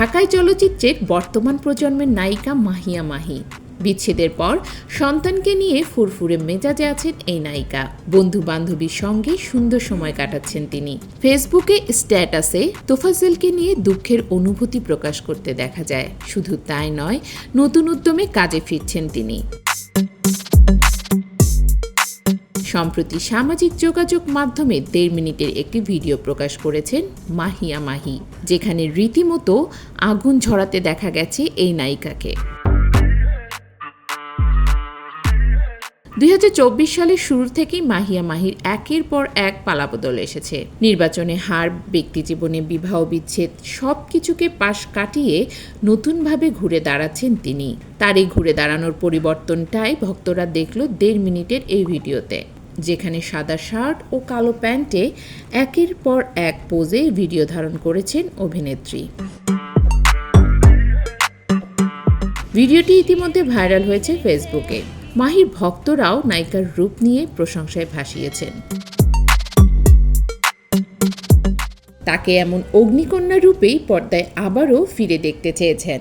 ঢাকায় চলচ্চিত্রের বর্তমান প্রজন্মের নায়িকা মাহিয়া মাহি। বিচ্ছেদের পর সন্তানকে নিয়ে ফুরফুরে মেজাজে আছেন এই নায়িকা। বন্ধু বান্ধবীর সঙ্গে সুন্দর সময় কাটাচ্ছেন তিনি। ফেসবুকে স্ট্যাটাসে তোফাজেলকে নিয়ে দুঃখের অনুভূতি প্রকাশ করতে দেখা যায়। শুধু তাই নয়, নতুন উদ্যমে কাজে ফিরছেন তিনি। সম্প্রতি সামাজিক যোগাযোগ মাধ্যমে দেড় মিনিটের একটি ভিডিও প্রকাশ করেছেন মাহিয়া মাহি, যেখানে রীতিমতো আগুন ঝরাতে দেখা গেছে এই নায়িকাকে। দুই হাজার চব্বিশ সালের শুরু থেকেই মাহিয়া মাহির একের পর এক পালাবদল এসেছে। নির্বাচনে হার, ব্যক্তিজীবনে বিবাহ বিচ্ছেদ সব কিছুকে পাশ কাটিয়ে নতুনভাবে ঘুরে দাঁড়াচ্ছেন তিনি। তার এই ঘুরে দাঁড়ানোর পরিবর্তনটাই ভক্তরা দেখল দেড় মিনিটের এই ভিডিওতে। যেখানে সাদা শার্ট ও কালো প্যান্টে একের পর এক পোজে ভিডিও ধারণ করেছেন অভিনেত্রী। ভিডিওটি ইতিমধ্যে ভাইরাল হয়েছে ফেসবুকে। মাহির ভক্তরাও নায়িকার রূপ নিয়ে প্রশংসায় ভাসিয়েছেন। তাকে এমন অগ্নিকন্যা রূপেই পর্দায় আবারও ফিরে দেখতে চেয়েছেন।